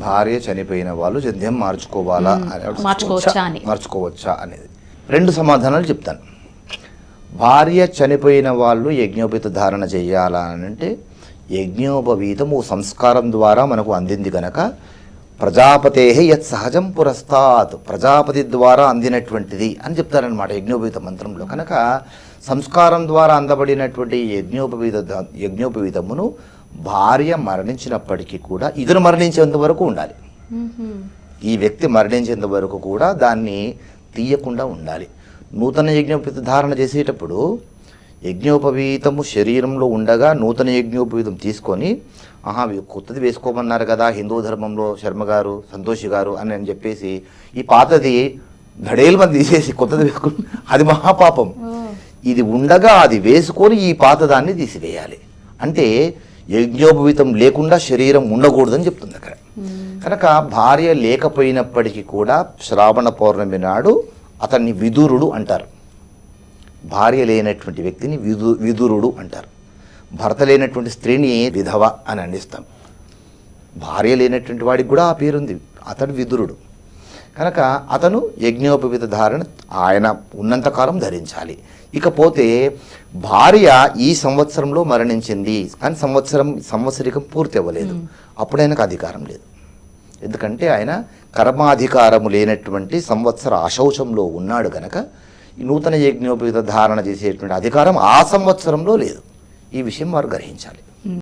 భార్య చనిపోయిన వాళ్ళు జంధ్యం మార్చుకోవాలా అని మార్చుకోవచ్చా అని. మార్చుకోవచ్చా అనేది. రెండు సమాధానాలు చెప్తాను. భార్య చనిపోయిన వాళ్ళు యజ్ఞోపేత ధారణ చేయాలా అని అంటే యజ్ఞోపవీతం ఓ సంస్కారం ద్వారా మనకు అందింది కనుక ప్రజాపతే యత్ సహజం పురస్తాత్ ప్రజాపతి ద్వారా అందినటువంటిది అని చెప్తారనమాట యజ్ఞోపవీత మంత్రంలో. కనుక సంస్కారం ద్వారా అందబడినటువంటి యజ్ఞోపవీత యజ్ఞోపవీతమును భార్య మరణించినప్పటికీ కూడా ఇతను మరణించేంత వరకు ఉండాలి. ఈ వ్యక్తి మరణించేంత వరకు కూడా దాన్ని తీయకుండా ఉండాలి. నూతన యజ్ఞోపవీత ధారణ చేసేటప్పుడు యజ్ఞోపవీతము శరీరంలో ఉండగా నూతన యజ్ఞోపవీతం తీసుకొని ఆహా కొత్తది వేసుకోమన్నారు కదా హిందూ ధర్మంలో శర్మ గారు సంతోషి గారు అని అని చెప్పేసి ఈ పాతది ధడేలు మంది తీసేసి కొత్తది వేసుకుని అది మహాపాపం. ఇది ఉండగా అది వేసుకొని ఈ పాతదాన్ని తీసివేయాలి. అంటే యజ్ఞోపవీతం లేకుండా శరీరం ఉండకూడదని చెప్తుంది అక్కడ. కనుక భార్య లేకపోయినప్పటికీ కూడా శ్రావణ పౌర్ణమి నాడు అతన్ని విదురుడు అంటారు. భార్య లేనటువంటి వ్యక్తిని విదు విదురుడు అంటారు. భర్త లేనటువంటి స్త్రీని విధవ అని అందిస్తాం. భార్య లేనటువంటి వాడికి కూడా ఆ పేరుంది. అతడు విదురుడు. కనుక అతను యజ్ఞోపవిత ధారణ ఆయన ఉన్నంతకాలం ధరించాలి. ఇకపోతే భార్య ఈ సంవత్సరంలో మరణించింది కానీ సంవత్సరం సంవత్సరికం పూర్తి అవ్వలేదు అప్పుడు ఆయనకు అధికారం లేదు. ఎందుకంటే ఆయన కర్మాధికారము లేనటువంటి సంవత్సర అశౌచంలో ఉన్నాడు కనుక ఈ నూతన యజ్ఞోపవిత ధారణ చేసేటువంటి అధికారం ఆ సంవత్సరంలో లేదు. ఈ విషయం వారు గ్రహించాలి.